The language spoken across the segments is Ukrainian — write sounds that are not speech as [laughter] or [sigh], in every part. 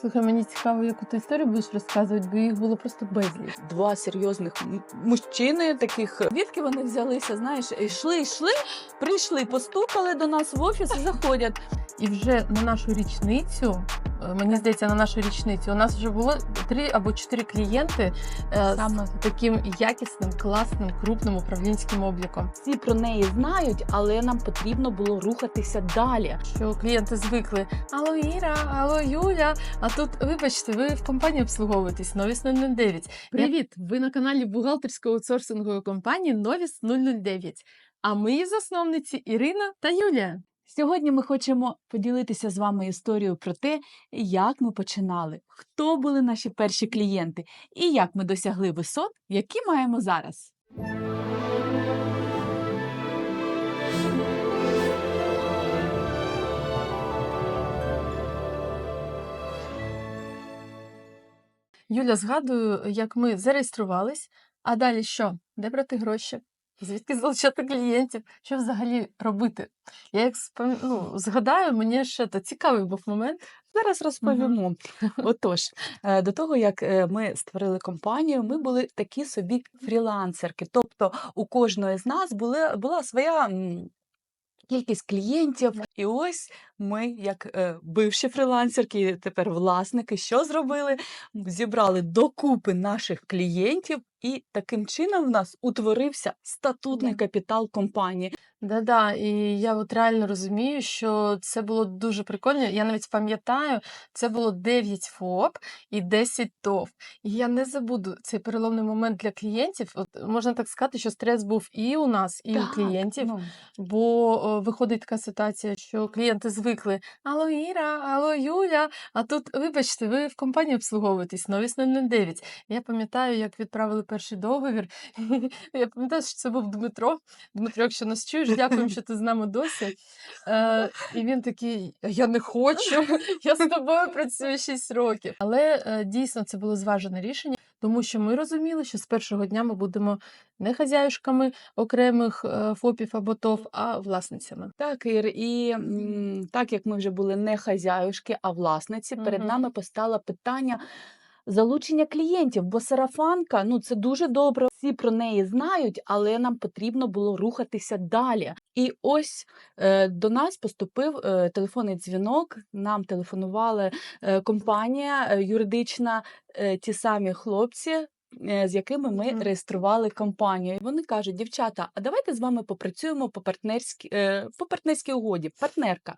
Слухай, мені цікаво, яку ти історію будеш розказувати, бо їх було просто безліч. Два серйозних мужчини, таких звідки вони взялися, знаєш, йшли, йшли, прийшли, постукали до нас в офіс і заходять. І вже на нашу річницю, е, мені здається, на нашу річницю у нас вже було три або чотири клієнти е, Саме. з таким якісним, класним, крупним управлінським обліком. Всі про неї знають, але нам потрібно було рухатися далі. Що клієнти звикли: Алло, Іра, алло, Юля. А тут, вибачте, ви в компанії обслуговуєтесь Новіс 009. Привіт! Ви на каналі бухгалтерської аутсорсингової компанії Новіс 009. А ми її засновниці Ірина та Юлія. Сьогодні ми хочемо поділитися з вами історією про те, як ми починали, хто були наші перші клієнти і як ми досягли висот, які маємо зараз. Юля, згадую, як ми зареєструвались, а далі що? Де брати гроші? Звідки залучати клієнтів? Що взагалі робити? Я як спом... ну, згадаю, мені ще та цікавий був момент. Зараз розповімо. Отож, е, до того як е, ми створили компанію, ми були такі собі фрілансерки. Тобто у кожної з нас була, була своя кількість клієнтів. І ось ми, як е, бивші фрілансерки, тепер власники, що зробили? Зібрали докупи наших клієнтів, і таким чином в нас утворився статутний Да. капітал компанії. Да-да, і я от реально розумію, що це було дуже прикольно. Я навіть пам'ятаю, це було 9 ФОП і 10 ТОВ. І я не забуду цей переломний момент для клієнтів. От можна так сказати, що стрес був і у нас, і у клієнтів. ну, Бо о, виходить така ситуація, що клієнти звикли: Алло, Іра, алло, Юля. А тут, вибачте, ви в компанії обслуговуєтесь, Новіс 009. Я пам'ятаю, як відправили перший договір. [laughs] Я пам'ятаю, що це був Дмитро. Дмитро, якщо нас чуєш, дякуємо, що ти з нами досі. Е, і він такий: я не хочу, я з тобою працюю 6 років. Але е, дійсно це було зважене рішення, тому що ми розуміли, що з першого дня ми будемо не хазяюшками окремих е, ФОПів або ТОВ, а власницями. Так, Ір, і так як ми вже були не хазяюшки, а власниці, перед угу. нами постало питання залучення клієнтів, бо сарафанка ну це дуже добре. Всі про неї знають, але нам потрібно було рухатися далі. І ось е, до нас поступив е, телефонний дзвінок. Нам телефонувала е, компанія е, юридична, е, ті самі хлопці. е, З якими ми Мгм. реєстрували компанію, і вони кажуть: дівчата, а давайте з вами попрацюємо по партнерській е, по партнерській угоді. Партнерка.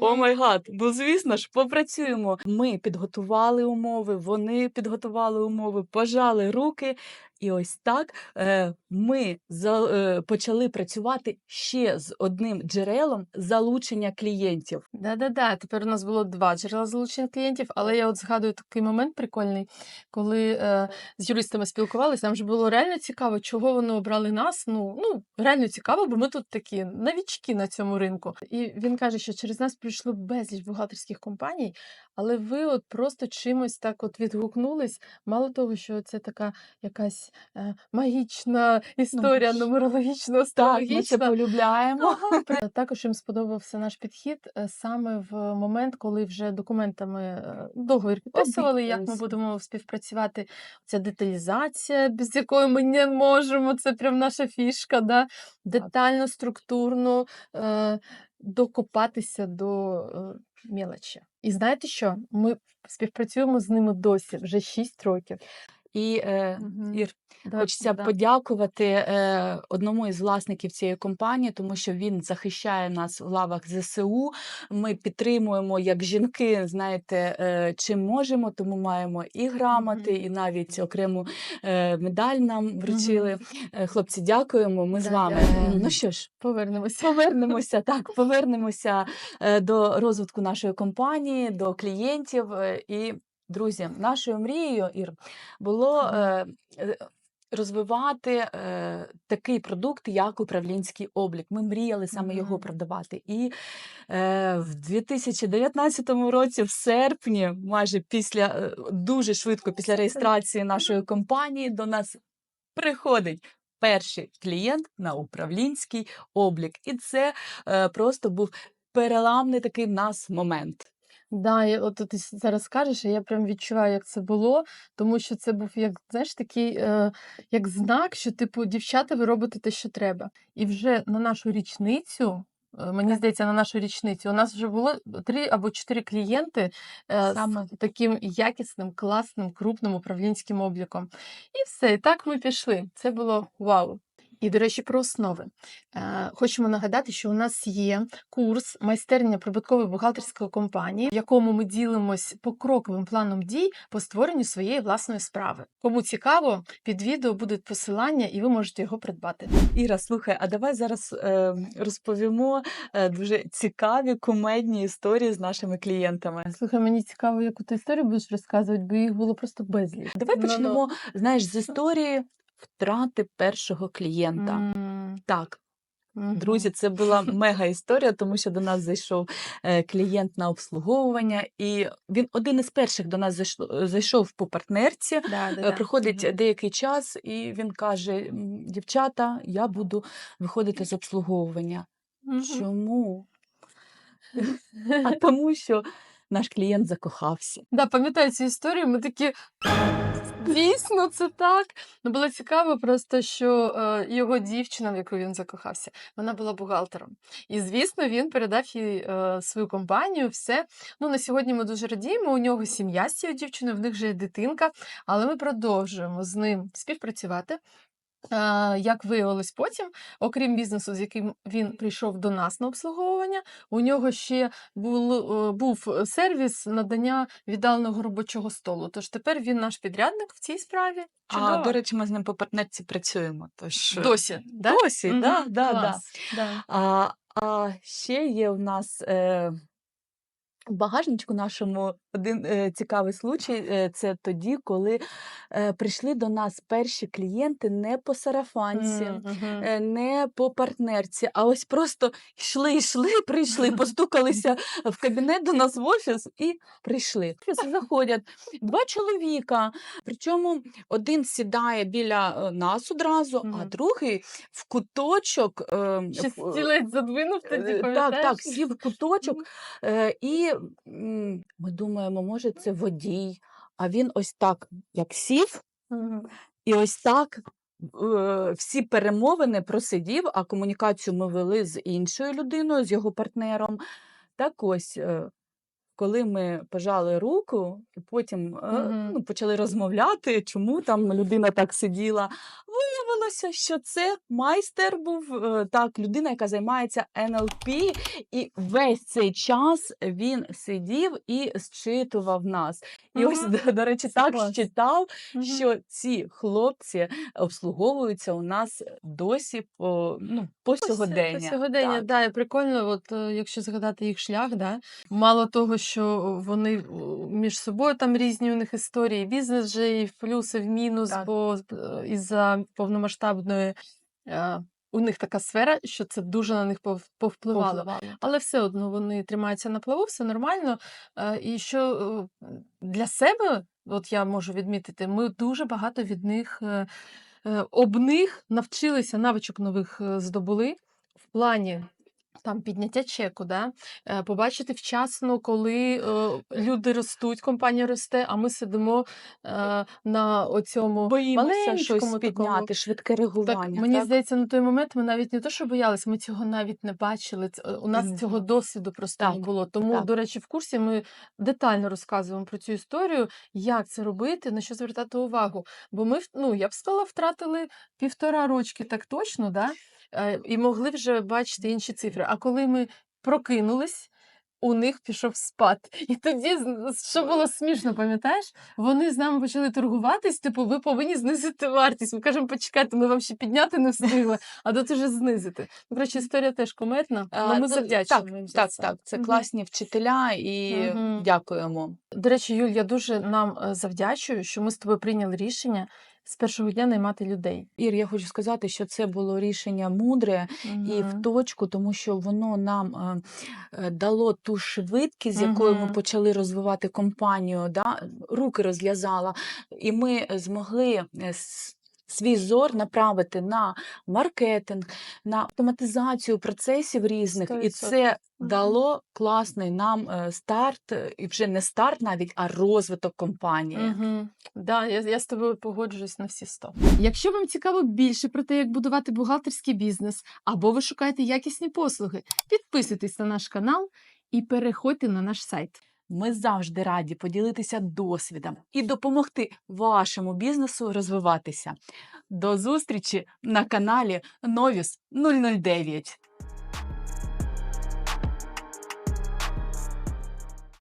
О май гад, ну звісно ж, попрацюємо. Ми підготували умови, вони підготували умови, пожали руки. І ось так е, ми е, почали працювати ще з одним джерелом залучення клієнтів. Да-да-да, тепер у нас було два джерела залучення клієнтів, але я от згадую такий момент прикольний, коли е, з юристами спілкувалися, нам же було реально цікаво, чого вони обрали нас. Ну, ну реально цікаво, бо ми тут такі новічки на цьому ринку. І він каже, що через нас прийшло безліч бухгалтерських компаній, але ви от просто чимось так от відгукнулись. Мало того, що це така якась е, магічна історія, ж, нумерологічно Так, ми це полюбляємо. Ага, [laughs] Також їм сподобався наш підхід е, саме в момент, коли вже документами е, договір підписували, як ми будемо співпрацювати. Ця деталізація, без якої ми не можемо, це прям наша фішка, да? детально, структурно е, докопатися до е. І знаєте що? Ми співпрацюємо з ними досі вже 6 років. І е, Мгм. Ір, Да, Хочеться да. подякувати е, одному із власників цієї компанії, тому що він захищає нас в лавах ЗСУ. Ми підтримуємо як жінки, знаєте, е, чим можемо, тому маємо і грамоти, Мгм. і навіть окрему е, медаль нам вручили. Е, Хлопці, дякуємо. Ми з вами. дякуємо. Ну що ж. Повернемося. Повернемося [laughs] так, повернемося е, до розвитку нашої компанії, до клієнтів. е, І, друзі, нашою мрією Ір було е, е, розвивати е, такий продукт, як управлінський облік. Ми мріяли саме його продавати. І е, в 2019 році, в серпні, майже після е, дуже швидко після реєстрації нашої компанії, до нас приходить. Перший клієнт на управлінський облік, і це е, просто був переламний такий в нас момент. Да, і от ти зараз кажеш, і я прям відчуваю, як це було, тому що це був як знаєш, такий е, як знак, що типу дівчата, ви робите те, що треба. І вже на нашу річницю. е, Мені Так. здається, на нашу річницю у нас вже було три або чотири клієнти е, з таким якісним, класним, крупним управлінським обліком. І все, і так ми пішли. Це було вау. І, до речі, про основи. Е, Хочемо нагадати, що у нас є курс майстерня прибуткової бухгалтерської компанії, в якому ми ділимось покроковим планом дій по створенню своєї власної справи. Кому цікаво, під відео будуть посилання, і ви можете його придбати. Іра, слухай, а давай зараз е, розповімо е, дуже цікаві кумедні історії з нашими клієнтами. Слухай, мені цікаво, яку ти історію будеш розказувати, бо їх було просто безліч. Давай почнемо, знаєш, з історії втрати першого клієнта. М, Так, друзі, це була мега історія, тому що до нас зайшов е, клієнт на обслуговування, і він один із перших до нас зайшло- зайшов по партнерці. Да, да, Е, да. Приходить деякий час, і він каже: дівчата, я буду виходити з обслуговування. Мгм. Чому? А [laughs] тому, що наш клієнт закохався. Да, пам'ятаю цю історію. Ми такі. Дійсно, це так. Ну, було цікаво просто, що е, його дівчина, в яку він закохався, вона була бухгалтером. І, звісно, він передав їй е, свою компанію, все. Ну, на сьогодні ми дуже радіємо. У нього сім'я з цією дівчиною, в них вже є дитинка, але ми продовжуємо з ним співпрацювати. Е, Як виявилось потім, окрім бізнесу, з яким він прийшов до нас на обслуговування, у нього ще був, е, був сервіс надання віддаленого робочого столу. Тож тепер він наш підрядник в цій справі. А, до речі, ми з ним по партнерці працюємо. Тож... е, Досі, да? Досі, Мгм, да, да, да. да. А, а ще є у нас е, в багажничку нашому один е, цікавий случай. Е, це тоді, коли е, прийшли до нас перші клієнти не по сарафанці. М, мгм. е, Не по партнерці, а ось просто йшли, йшли, [laughs] прийшли, постукалися в кабінет до нас в офіс і прийшли. В офіс заходять два чоловіка. Причому один сідає біля е, нас одразу, а Мгм. другий в куточок. е, Ще в- стілець задвинув тоді, Е, Так, пам'ятаєш? так, сів в куточок, е, і м, ми думаємо, може, це водій. А він ось так, як сів, і ось так е, всі перемовини просидів, а комунікацію ми вели з іншою людиною, з його партнером. Так ось, е, коли ми пожали руку, і потім е, Мгм. ну, почали розмовляти, чому там людина так сиділа. Виявилося, що це майстер був е, так, людина, яка займається НЛП, і весь цей час він сидів і зчитував нас. І ось, до, до речі, Це так клас. читав, що ці хлопці обслуговуються у нас досі по, ну, по По сьогодення. По сьогодення, Так. да, і прикольно, от е, якщо згадати їх шлях, да, мало того, що вони е, між собою там різні у них історії, бізнес же і в плюс, і в мінус, Так. бо е, із-за повномасштабної е, у них така сфера, що це дуже на них повпливало. Повпливало. Але все одно вони тримаються на плаву, все нормально. І що для себе, от я можу відмітити, ми дуже багато від них об них навчилися, навичок нових здобули в плані. Там підняття чеку, да? е, побачити вчасно, коли е, люди ростуть, компанія росте, а ми сидимо е, на оцьому Боїмося щось маленькому такому підняти, швидке реагування. так, мені так? здається, на той момент ми навіть не то, що боялися, ми цього навіть не бачили. У нас Мгм. цього досвіду просто не було. Тому, так. до речі, в курсі ми детально розказуємо про цю історію, як це робити, на що звертати увагу. Бо ми, ну я б сказала, втратили півтора рочки так точно, да? Е, і могли вже бачити інші цифри. А коли ми прокинулись. У них пішов спад. [laughs] І тоді, що було смішно, пам'ятаєш? Вони з нами почали торгуватись, типу, ви повинні знизити вартість. Ми кажемо, почекайте, ми вам ще підняти не встигли, а тут уже знизити. Ну, коротше, історія теж кометна, але ми ну, завдячуємо. Так, так, це. так. Це класні вчителя і дякуємо. До речі, Юль, я дуже нам е, завдячую, що ми з тобою прийняли рішення з першого дня наймати людей. Ір, я хочу сказати, що це було рішення мудре і в точку, тому що воно нам е, е, дало ту швидкість, з якою ми почали розвивати компанію, да? руки розв'язала, і ми змогли е, свій зор направити на маркетинг, на автоматизацію процесів різних, і 100%. це дало класний нам е, старт, е, і вже не старт навіть, а розвиток компанії. Угу. Да, я, я з тобою погоджуюсь на всі 100. Якщо вам цікаво більше про те, як будувати бухгалтерський бізнес, або ви шукаєте якісні послуги, підписуйтесь на наш канал і переходьте на наш сайт. Ми завжди раді поділитися досвідом і допомогти вашому бізнесу розвиватися. До зустрічі на каналі Новіс 009.